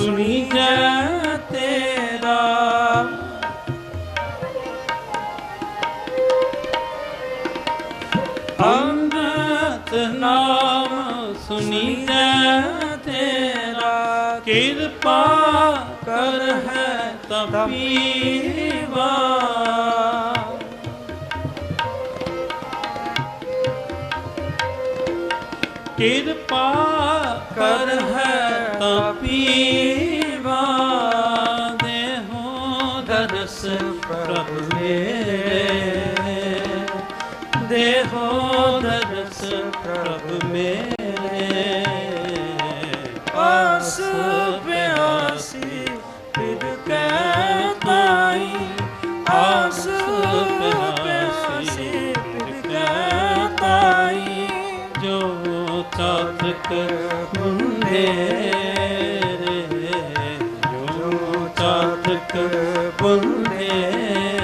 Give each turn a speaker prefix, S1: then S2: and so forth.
S1: ਸੁਣੀ ਜੈ ਤੇਰਾ। ਅੰਮ੍ਰਿਤ ਨਾਮ ਸੁਣੀਐ ਤੇਰਾ। ਕਿਰਪਾ ਕਰ ਹੈ ਤਪੀਵਾ ਕਿਰਪਾ ਕਰ ਹੈ ਤਪੀਵਾ ਦੇਹੋ ਦਰਸ ਪ੍ਰਭ ਮੇਰੇ ਦੇਹੋ ਦਰਸ ਪ੍ਰਭ ਮੇਰੇ ਆਸ ਪਿਆਸੀ, ਫਿਰ ਕੈ ਤਾਈ। ਆਸ ਪਿਆਸੀ, ਫਿਰ ਕੈ ਤਾਈ। ਜੋ ਚਾਤਕ ਮੁੰਡੇ ਜੋ ਚਾਤਕ ਬੁੰਦੇ